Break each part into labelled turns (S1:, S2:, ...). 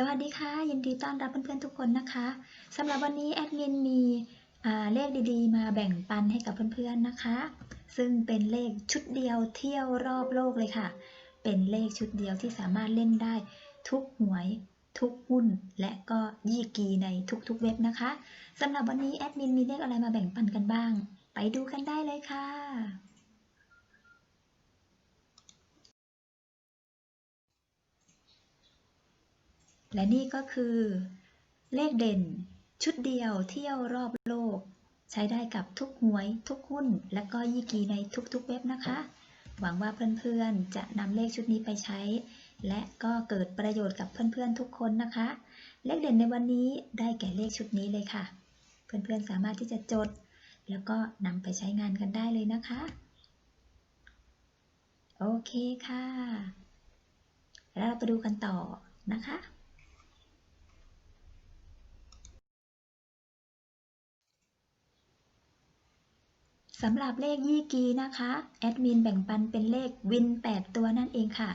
S1: สวัสดีค่ะ ยินดีต้อนรับเพื่อนๆทุกคนนะคะสำหรับวันนี้แอดมินมีเลขดีๆ มาแบ่งปันให้กับเพื่อนๆนะคะ ซึ่งเป็นเลขชุดเดียวเที่ยวรอบโลกเลยค่ะ เป็นเลขชุดเดียวที่สามารถเล่นได้ทุกหวย ทุกหุ้น และก็ยี่กีในทุกๆเว็บนะคะสำหรับวันนี้แอดมินมีเลขอะไรมาแบ่งปันกันบ้าง ไปดูกันได้เลยค่ะ และนี่ก็คือ เลขเด่น ชุดเดียวเที่ยวรอบโลก ใช้ได้กับทุกหวย ทุกหุ้น และก็ยี่กีในทุกๆเว็บนะคะ หวังว่าเพื่อนๆจะนำเลขชุดนี้ไปใช้ และก็เกิดประโยชน์กับเพื่อนๆทุกคนนะคะ เลขเด่นในวันนี้ได้แก่เลขชุดนี้เลยค่ะ เพื่อนๆสามารถที่จะจด แล้วก็นำไปใช้งานกันได้เลยนะคะ โอเคค่ะ แล้วเราไปดูกันต่อนะคะ สำหรับเลขยี่กีนะคะแอดมินแบ่งปันเป็นเลขวิน 8 ตัวนั่นเองค่ะ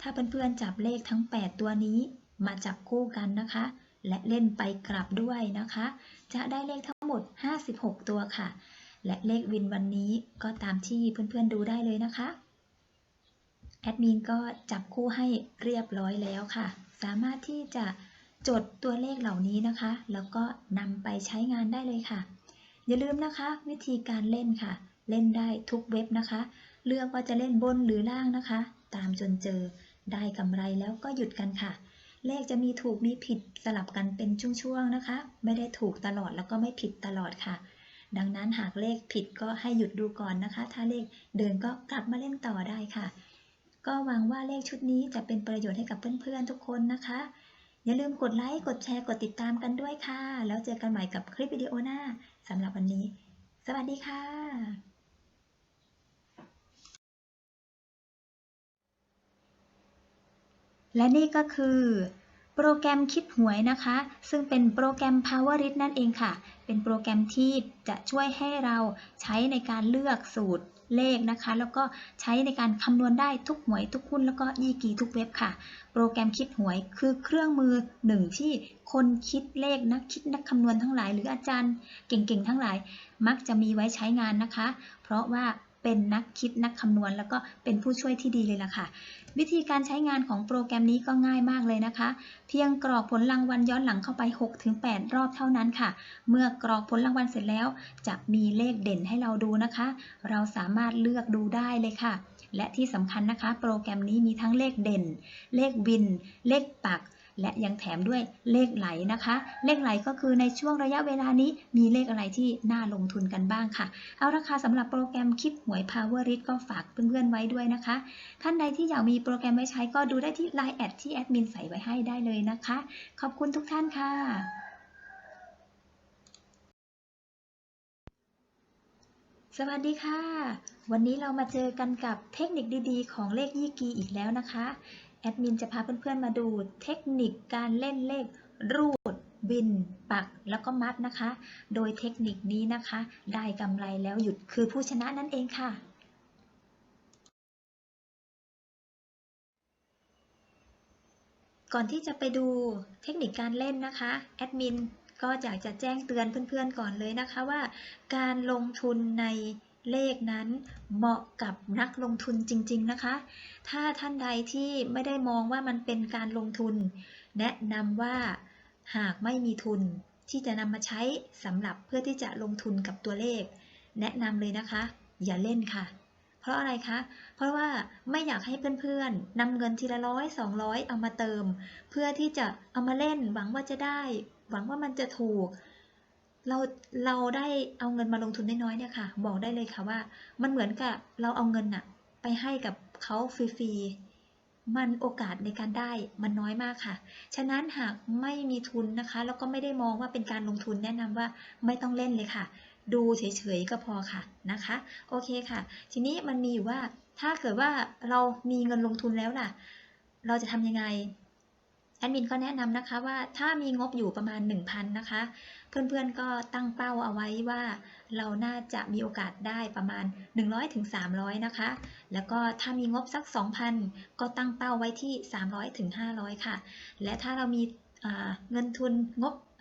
S1: ถ้าเพื่อนๆจับเลขทั้ง 8 ตัวนี้มาจับคู่กันนะคะ และเล่นไปกลับด้วยนะคะ จะได้เลขทั้งหมด 56 ตัวค่ะ และเลขวินวันนี้ก็ตามที่เพื่อนๆดูได้เลยนะคะแอดมินก็จับคู่ให้เรียบร้อยแล้วค่ะ สามารถที่จะจดตัวเลขเหล่านี้นะคะ แล้วก็นำไปใช้งานได้เลยค่ะ อย่าลืมนะคะ วิธีการเล่นค่ะ เล่นได้ทุกเว็บนะคะ เลือกว่าจะเล่นบนหรือล่างนะคะ ตามจนเจอ ได้กำไรแล้วก็หยุดกันค่ะ เลขจะมีถูกมีผิดสลับกันเป็นช่วงๆนะคะ ไม่ได้ถูกตลอดแล้วก็ไม่ผิดตลอดค่ะดังนั้นหากเลขผิดก็ให้หยุดดูก่อนนะคะ ถ้าเลขเดินก็กลับมาเล่นต่อได้ค่ะ ก็หวังว่าเลขชุดนี้จะเป็นประโยชน์ให้กับเพื่อนๆทุกคนนะคะ อย่าลืมกดไลค์ กดแชร์ กดติดตามกันด้วยค่ะ แล้วเจอกันใหม่กับคลิปวิดีโอหน้าสำหรับวันนี้ สวัสดีค่ะ และนี่ก็คือโปรแกรมคิดหวยนะคะ ซึ่งเป็นโปรแกรม Power r i t นั่นเองค่ะ เป็นโปรแกรมที่จะช่วยให้เราใช้ในการเลือกสูตร เลขนะคะ แล้วก็ใช้ในการคำนวณได้ทุกหวยทุกหุ้นแล้วก็ยี่กีทุกเว็บค่ะ โปรแกรมคิดหวยคือเครื่องมือหนึ่งที่คนคิดเลขนักคิดนักคำนวณทั้งหลาย หรืออาจารย์เก่งๆทั้งหลาย มักจะมีไว้ใช้งานนะคะ เพราะว่า เป็นนักคิดนักคำนวณ แล้วก็เป็นผู้ช่วยที่ดีเลยล่ะค่ะ วิธีการใช้งานของโปรแกรมนี้ก็ง่ายมากเลยนะคะ เพียงกรอกผลรางวัลย้อนหลังเข้าไป 6-8 รอบเท่านั้นค่ะ เมื่อกรอกผลรางวัลเสร็จแล้ว จะมีเลขเด่นให้เราดูนะคะ เราสามารถเลือกดูได้เลยค่ะและที่สำคัญนะคะ โปรแกรมนี้มีทั้งเลขเด่น เลขวิน เลขปัก และยังแถมด้วยเลขไหลนะคะ เลขไหลก็คือในช่วงระยะเวลานี้มีเลขอะไรที่น่าลงทุนกันบ้างค่ะ เอาละค่ะสำหรับโปรแกรมคิดหวย Power r i t ก็ฝากเพื่อนๆไว้ด้วยนะคะ ท่านใดที่อยากมีโปรแกรมไว้ใช้ก็ดูได้ที่ Line แอดที่แอดมินใส่ไว้ให้ได้เลยนะคะ ขอบคุณทุกท่านค่ะสวัสดีค่ะ วันนี้เรามาเจอกันกับเทคนิคดีๆ ของเลขยี่กีอีกแล้วนะคะ แอดมินจะพาเพื่อนๆมาดูเทคนิคการเล่นเลขรูด บิน ปักแล้วก็มัดนะคะ โดยเทคนิคนี้นะคะ ได้กำไรแล้วหยุดคือผู้ชนะนั่นเองค่ะ ก่อนที่จะไปดูเทคนิคการเล่นนะคะแอดมินก็อยากจะแจ้งเตือนเพื่อนๆก่อนเลยนะคะว่า การลงทุนใน เลขนั้นเหมาะกับนักลงทุนจริง ๆ นะคะ ถ้าท่านใดที่ไม่ได้มองว่ามันเป็นการลงทุน แนะนำว่าหากไม่มีทุนที่จะนำมาใช้สำหรับเพื่อที่จะลงทุนกับตัวเลข แนะนำเลยนะคะ อย่าเล่นค่ะ เพราะอะไรคะ เพราะว่าไม่อยากให้เพื่อนๆนำเงินทีละร้อยสองร้อยเอามาเติม เพื่อที่จะเอามาเล่นหวังว่าจะได้ หวังว่ามันจะถูก เราเราได้เอาเงินมาลงทุนน้อยๆเนี่ยค่ะ บอกได้เลยค่ะว่า มันเหมือนกับเราเอาเงินอะไปให้กับเขาฟรีๆมันโอกาสในการได้มันน้อยมากค่ะ ฉะนั้นหากไม่มีทุนนะคะ แล้วก็ไม่ได้มองว่าเป็นการลงทุนแนะนำว่าไม่ต้องเล่นเลยค่ะ ดูเฉยๆก็พอค่ะนะคะ โอเคค่ะ ทีนี้มันมีอยู่ว่าถ้าเกิดว่าเรามีเงินลงทุนแล้วล่ะ เราจะทำยังไงแอดมินก็แนะนำนะคะว่าถ้ามีงบอยู่ประมาณ 1,000นะคะ เพื่อนๆก็ตั้งเป้าเอาไว้ว่า เราน่าจะมีโอกาสได้ประมาณ 100ถึง300นะคะ แล้วก็ถ้ามีงบสัก 2,000 ก็ตั้งเป้าไว้ที่ 300ถึง500 ค่ะ และถ้าเรามีเงินทุนงบ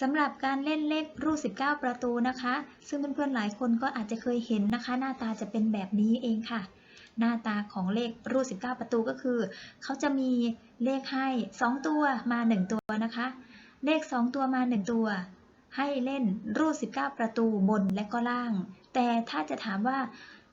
S1: สำหรับการเล่นเลขรูด19 ประตูนะคะ ซึ่งเพื่อนๆหลายคนก็อาจจะเคยเห็นนะคะ หน้าตาจะเป็นแบบนี้เองค่ะ หน้าตาของเลขรูด19 ประตูก็คือ เขาจะมีเลขให้ 2 ตัวมา 1 ตัวนะคะ เลข 2 ตัวมา 1 ตัว ให้เล่นรูด19 ประตูบนและก็ล่าง แต่ถ้าจะถามว่า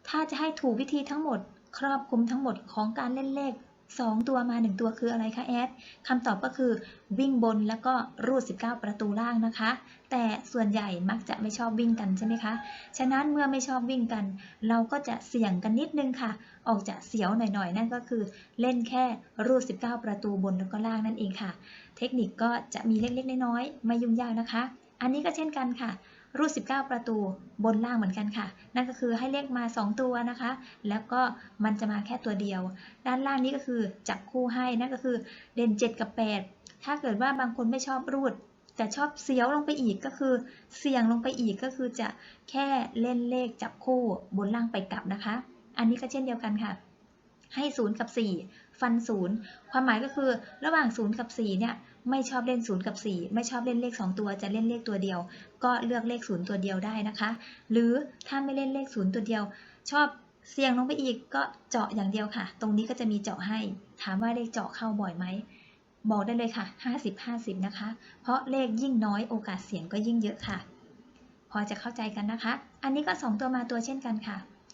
S1: ถ้าจะให้ถูกวิธีทั้งหมด ครอบคลุมทั้งหมดของการเล่นเลข 2 ตัวมา 1 ตัวคืออะไรคะแอดคำตอบก็คือวิ่งบนแล้วก็รูด 19 ประตูล่างนะคะ แต่ส่วนใหญ่มักจะไม่ชอบวิ่งกันใช่ไหมคะ ฉะนั้นเมื่อไม่ชอบวิ่งกัน เราก็จะเสี่ยงกันนิดนึงค่ะ ออกจะเสียวหน่อยๆ นั่นก็คือเล่นแค่รูด 19 ประตูบนแล้วก็ล่างนั่นเองค่ะ เทคนิคก็จะมีเล็กๆน้อยๆไม่ยุ่งยากนะคะ อันนี้ก็เช่นกันค่ะ รูด 19 ประตูบนล่างเหมือนกันค่ะ นั่นก็คือให้เลขมา 2 ตัวนะคะ แล้วก็มันจะมาแค่ตัวเดียว ด้านล่างนี้ก็คือจับคู่ให้ นั่นก็คือเด่น 7 กับ 8 ถ้าเกิดว่าบางคนไม่ชอบรูด แต่ชอบเสียวลงไปอีกก็คือเสี่ยงลงไปอีกก็คือจะแค่เล่นเลขจับคู่บนล่างไปกลับนะคะ อันนี้ก็เช่นเดียวกันค่ะ ให้ 0 กับ 4 ฟัน 0 ความหมายก็คือระหว่าง 0 กับ 4 เนี่ยไม่ชอบเล่น 0 กับ 4 ไม่ชอบเล่นเลข 2 ตัวจะเล่นเลขตัวเดียว ก็เลือกเลข 0 ตัวเดียวได้นะคะ หรือถ้าไม่เล่นเลข 0 ตัวเดียว ชอบเสี่ยงลงไปอีกก็เจาะอย่างเดียวค่ะ ตรงนี้ก็จะมีเจาะให้ ถามว่าเลขเจาะเข้าบ่อยไหมบอกได้เลยค่ะ 50-50 นะคะ เพราะเลขยิ่งน้อยโอกาสเสี่ยงก็ยิ่งเยอะค่ะ พอจะเข้าใจกันนะคะ อันนี้ก็ 2 ตัวมาตัวเช่นกันค่ะ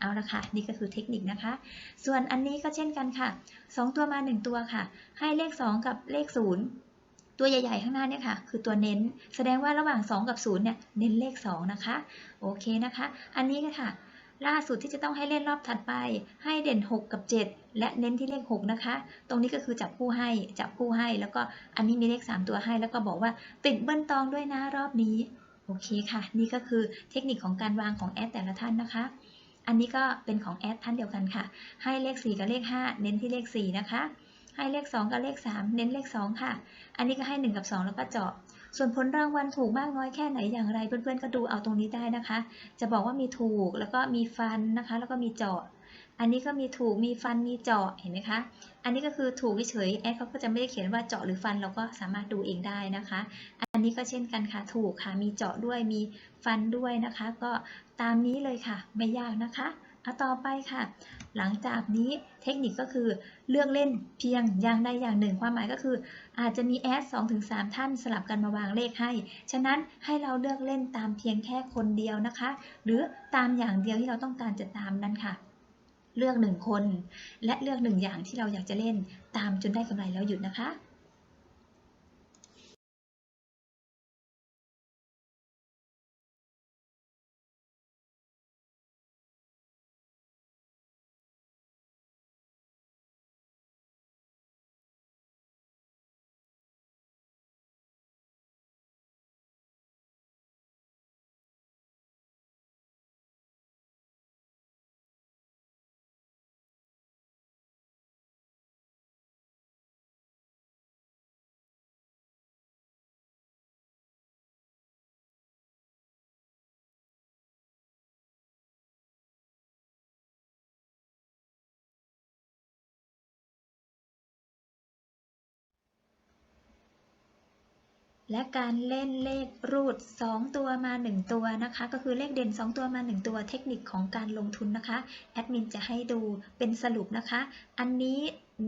S1: เอาละค่ะ นี่ก็คือเทคนิคนะคะ ส่วนอันนี้ก็เช่นกันค่ะ 2 ตัวมา 1 ตัวค่ะ ให้เลข 2 กับเลข 0 ตัวใหญ่ ๆ ข้างหน้าเนี่ยค่ะ คือตัวเน้น แสดงว่าระหว่าง 2 กับ 0 เนี่ย เน้นเลข 2 นะคะ โอเคนะคะ อันนี้ก็ค่ะ ล่าสุดที่จะต้องให้เล่นรอบถัดไป ให้เด่น 6 กับ 7 และเน้นที่เลข 6 นะคะ ตรงนี้ก็คือจับคู่ให้ จับคู่ให้ แล้วก็อันนี้มีเลข 3 ตัวให้ แล้วก็บอกว่าติดเบิ้ลตองด้วยนะรอบนี้ โอเคค่ะ นี่ก็คือเทคนิคของการวางของแอดแต่ละท่านนะคะ อันนี้ก็เป็นของแอดท่านเดียวกันค่ะ ให้เลข 4 กับเลข 5 เน้นที่เลข 4 นะคะ ให้เลข 2 กับเลข 3 เน้นเลข 2 ค่ะ อันนี้ก็ให้ 1 กับ 2 แล้วก็เจาะ ส่วนผลรางวัลถูกมากน้อยแค่ไหนอย่างไร เพื่อนๆก็ดูเอาตรงนี้ได้นะคะ จะบอกว่ามีถูกแล้วก็มีฟันนะคะ แล้วก็มีเจาะ อันนี้ก็มีถูกมีฟันมีเจาะเห็นไหมคะ อันนี้ก็คือถูกเฉยแอดเขาก็จะไม่ได้เขียนว่าเจาะหรือฟันเราก็สามารถดูเองได้นะคะ อันนี้ก็เช่นกันค่ะถูกค่ะมีเจาะด้วยมีฟันด้วยนะคะ ก็ตามนี้เลยค่ะ ไม่ยากนะคะเอาต่อไปค่ะ หลังจากนี้เทคนิคก็คือเลือกเล่นเพียงอย่างใดอย่างหนึ่ง ความหมายก็คือ อาจจะมีแอด2-3ท่านสลับกันมาวางเลขให้ ฉะนั้นให้เราเลือกเล่นตามเพียงแค่คนเดียวนะคะ หรือตามอย่างเดียวที่เราต้องการจะตามนั้นค่ะ เลือกหนึ่งคน และเลือกหนึ่งอย่างที่เราอยากจะเล่น ตามจนได้กำไรแล้วหยุดนะคะ และการเล่นเลขรูด 2 ตัวมา 1 ตัวนะคะ ก็คือเลขเด่น 2 ตัวมา 1 ตัวเทคนิคของการลงทุนนะคะแอดมินจะให้ดูเป็นสรุปนะคะ อันนี้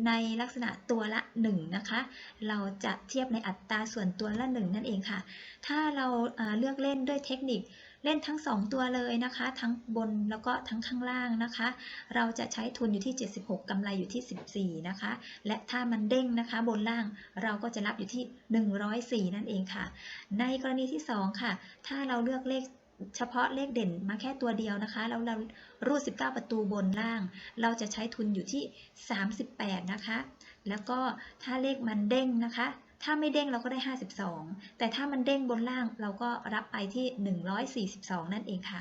S1: ในลักษณะตัวละ 1 นะคะ เราจะเทียบในอัตราส่วนตัวละ 1 นั่นเองค่ะ ถ้าเราอ่าเลือกเล่นด้วยเทคนิค เล่นทั้ง 2 ตัวเลยนะคะ ทั้งบนแล้วก็ทั้งข้างล่างนะคะ เราจะใช้ทุนอยู่ที่ 76กำไรอยู่ที่ 14 นะคะ และถ้ามันเด้งนะคะ บนล่างเราก็จะรับอยู่ที่ 104 นั่นเองค่ะ ในกรณีที่ 2 ค่ะ ถ้าเราเลือกเลขเฉพาะเลขเด่นมาแค่ตัวเดียวนะคะแล้วเรารูด 19 ประตูบนล่าง เราจะใช้ทุนอยู่ที่ 38 นะคะ แล้วก็ถ้าเลขมันเด้งนะคะ ถ้าไม่เด้งเราก็ได้ 52 แต่ถ้ามันเด้งบนล่างเราก็รับไปที่ 142 นั่นเองค่ะ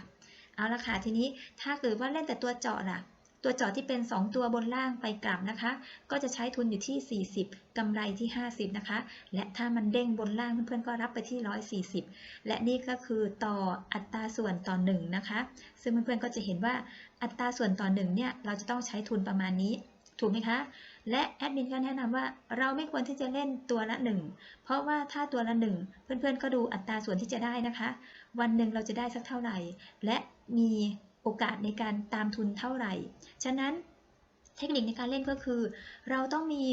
S1: เอาละค่ะทีนี้ถ้าเกิดว่าเล่นแต่ตัวเจาะล่ะ ตัวเจาะที่เป็น 2 ตัวบนล่างไปกลับนะคะ ก็จะใช้ทุนอยู่ที่ 40กำไรที่ 50 นะคะ และถ้ามันเด้งบนล่างเพื่อนๆก็รับไปที่ 140 และนี่ก็คือต่ออัตราส่วนต่อ1นะคะ ซึ่งเพื่อนๆก็จะเห็นว่าอัตราส่วนต่อ1เนี่ยเราจะต้องใช้ทุนประมาณนี้ ถูกไหมคะ และแอดมินก็แนะนำว่าเราไม่ควรที่จะเล่นตัวละ 1 เพราะว่าถ้าตัวละ 1 เพื่อนๆ ก็ดูอัตราส่วนที่จะได้นะคะ วันหนึ่งเราจะได้สักเท่าไหร่ และมีโอกาสในการตามทุนเท่าไหร่ ฉะนั้นเทคนิคในการเล่นก็คือ เราต้องมี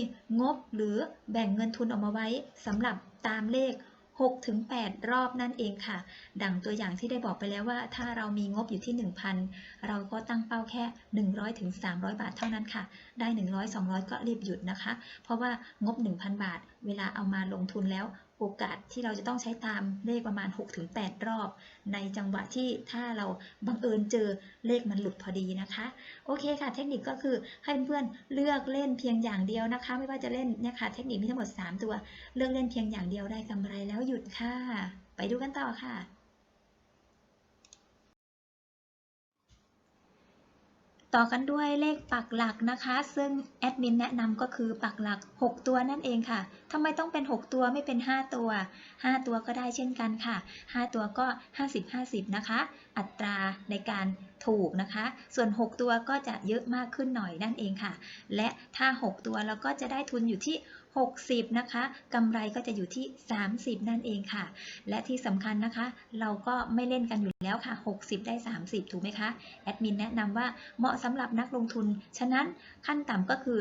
S1: งบหรือแบ่งเงินทุนออกมาไว้สำหรับตามเลข 6-8 รอบนั่นเองค่ะ ดังตัวอย่างที่ได้บอกไปแล้วว่า ถ้าเรามีงบอยู่ที่ 1,000 เราก็ตั้งเป้าแค่ 100-300ถึง300บาทเท่านั้นค่ะ ได้ 100 200 ก็รีบหยุดนะคะ เพราะว่างบ 1,000 บาท เวลาเอามาลงทุนแล้ว โอกาสที่เราจะต้องใช้ตามเลขประมาณ 6-8 รอบ ในจังหวะที่ถ้าเราบังเอิญเจอเลขมันหลุดพอดีนะคะ โอเคค่ะ เทคนิคก็คือให้เพื่อนๆเลือกเล่นเพียงอย่างเดียวนะคะ ไม่ว่าจะเล่นเนี่ยค่ะเทคนิคมีทั้งหมด 3 ตัว เลือกเล่นเพียงอย่างเดียวได้กำไรแล้วหยุดค่ะ ไปดูกันต่อค่ะ ต่อกันด้วยเลขปักหลักนะคะ ซึ่งแอดมินแนะนำก็คือปักหลัก 6 ตัวนั่นเองค่ะทำไมต้องเป็น 6 ตัวไม่เป็น 5 ตัว 5 ตัวก็ได้เช่นกันค่ะ 5 ตัวก็ 50-50 นะคะ อัตราในการถูกนะคะ ส่วน 6 ตัวก็จะเยอะมากขึ้นหน่อยนั่นเองค่ะ และถ้า 6 ตัวเราก็จะได้ทุนอยู่ที่ 60 นะคะกำไรก็จะอยู่ที่ 30 นั่นเองค่ะ และที่สำคัญนะคะ เราก็ไม่เล่นกันอยู่แล้วค่ะ 60 ได้ 30 ถูกไหมคะ แอดมินแนะนำว่าเหมาะสำหรับนักลงทุน ฉะนั้นขั้นต่ำก็คือ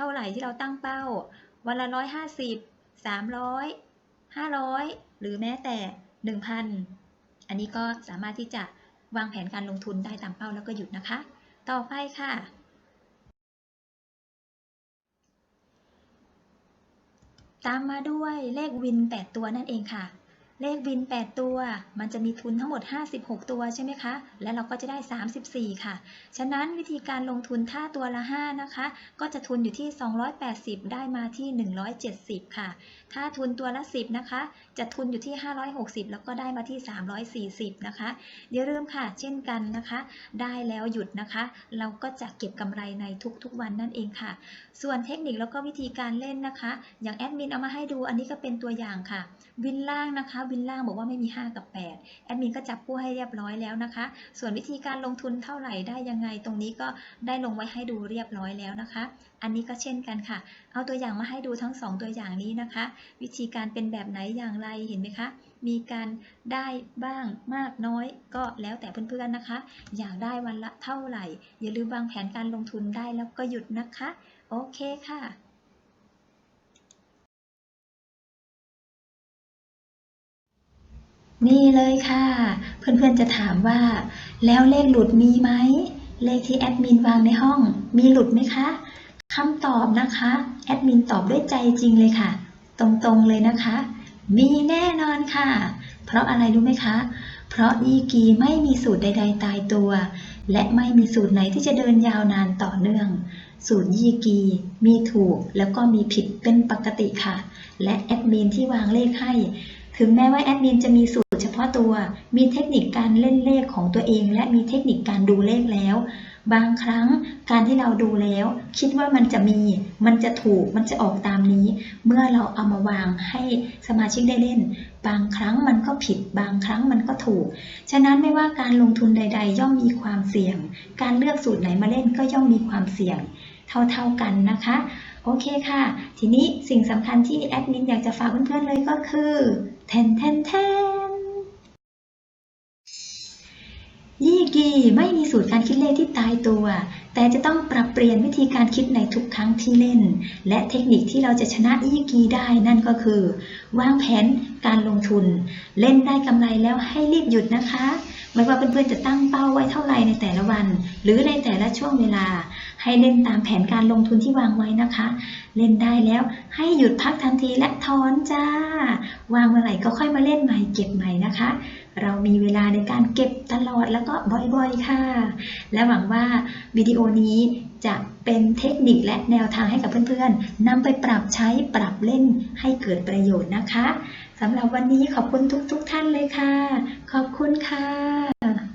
S1: เท่าไหร่ที่เราตั้งเป้า วันละร้อยห้าสิบสามร้อยห้าร้อยหรือแม้แต่หนึ่งพันอันนี้ก็สามารถที่จะวางแผนการลงทุนได้ตามเป้าแล้วก็หยุดนะคะ ต่อไปค่ะ ตามมาด้วยเลขวิน 8 ตัวนั่นเองค่ะ เลขวิน 8 ตัว มันจะมีทุนทั้งหมด 56 ตัวใช่ไหมคะ และเราก็จะได้ 34 ค่ะ ฉะนั้นวิธีการลงทุนถ้าตัวละ 5 นะคะ ก็จะทุนอยู่ที่ 280 ได้มาที่ 170 ค่ะ ถ้าทุนตัวละ 10 นะคะ จะทุนอยู่ที่ 560 แล้วก็ได้มาที่ 340 นะคะอย่าลืมค่ะ เช่นกันนะคะ ได้แล้วหยุดนะคะ เราก็จะเก็บกำไรในทุกๆวันนั่นเองค่ะ ส่วนเทคนิคแล้วก็วิธีการเล่นนะคะ อย่างแอดมินเอามาให้ดูอันนี้ก็เป็นตัวอย่างค่ะ วินล่างนะคะ วินล่างบอกว่าไม่มี 5 กับ 8 แอดมินก็จับคู่ให้เรียบร้อยแล้วนะคะ ส่วนวิธีการลงทุนเท่าไหร่ได้ยังไงตรงนี้ก็ได้ลงไว้ให้ดูเรียบร้อยแล้วนะคะ อันนี้ก็เช่นกันค่ะ เอาตัวอย่างมาให้ดูทั้ง 2 ตัวอย่างนี้นะคะ วิธีการเป็นแบบไหนอย่างไรเห็นไหมคะ มีการได้บ้างมากน้อยก็แล้วแต่เพื่อนๆนะคะ อยากได้วันละเท่าไหร่ อย่าลืมวางแผนการลงทุนได้แล้วก็หยุดนะคะ โอเคค่ะนี่เลยค่ะ เพื่อนๆจะถามว่า แล้วเลขหลุดมีไหม เลขที่แอดมินวางในห้อง มีหลุดไหมคะ คำตอบนะคะ แอดมินตอบด้วยใจจริงเลยค่ะ ตรงๆเลยนะคะ มีแน่นอนค่ะ เพราะอะไรรู้ไหมคะ เพราะยีกีไม่มีสูตรใด ๆ ตายตัว และไม่มีสูตรไหนที่จะเดินยาวนานต่อเนื่อง สูตรยีกีมีถูกแล้วก็มีผิดเป็นปกติค่ะ และแอดมินที่วางเลขให้ ถึงแม้ว่าแอดมินจะมีสูตรเฉพาะตัว มีเทคนิคการเล่นเลขของตัวเอง และมีเทคนิคการดูเลขแล้ว บางครั้งการที่เราดูแล้ว คิดว่ามันจะมี มันจะถูก มันจะออกตามนี้ เมื่อเราเอามาวางให้สมาชิกได้เล่น บางครั้งมันก็ผิด บางครั้งมันก็ถูก ฉะนั้นไม่ว่าการลงทุนใด ๆ ย่อมมีความเสี่ยง การเลือกสูตรไหนมาเล่นก็ย่อมมีความเสี่ยง เท่าๆกันนะคะ โอเคค่ะ ทีนี้สิ่งสำคัญที่แอดมินอยากจะฝากเพื่อนๆเลยก็คือแทนแทนแทน ยี่กีไม่มีสูตรการคิดเลขที่ตายตัว แต่จะต้องปรับเปลี่ยนวิธีการคิดในทุกครั้งที่เล่น และเทคนิคที่เราจะชนะยี่กีได้นั่นก็คือ วางแผนการลงทุน เล่นได้กำไรแล้วให้รีบหยุดนะคะ ไม่ว่าเพื่อนๆจะตั้งเป้าไว้เท่าไหร่ในแต่ละวัน หรือในแต่ละช่วงเวลา ให้เล่นตามแผนการลงทุนที่วางไว้นะคะ เล่นได้แล้วให้หยุดพักทันทีและถอนจ้า วางเมื่อไหร่ก็ค่อยมาเล่นใหม่เก็บใหม่นะคะ เรามีเวลาในการเก็บตลอดแล้วก็บ่อยๆค่ะ และหวังว่าวิดีโอนี้จะเป็นเทคนิคและแนวทางให้กับเพื่อนๆนำไปปรับใช้ปรับเล่นให้เกิดประโยชน์นะคะ สำหรับวันนี้ขอบคุณทุกๆท่านเลยค่ะ ขอบคุณค่ะ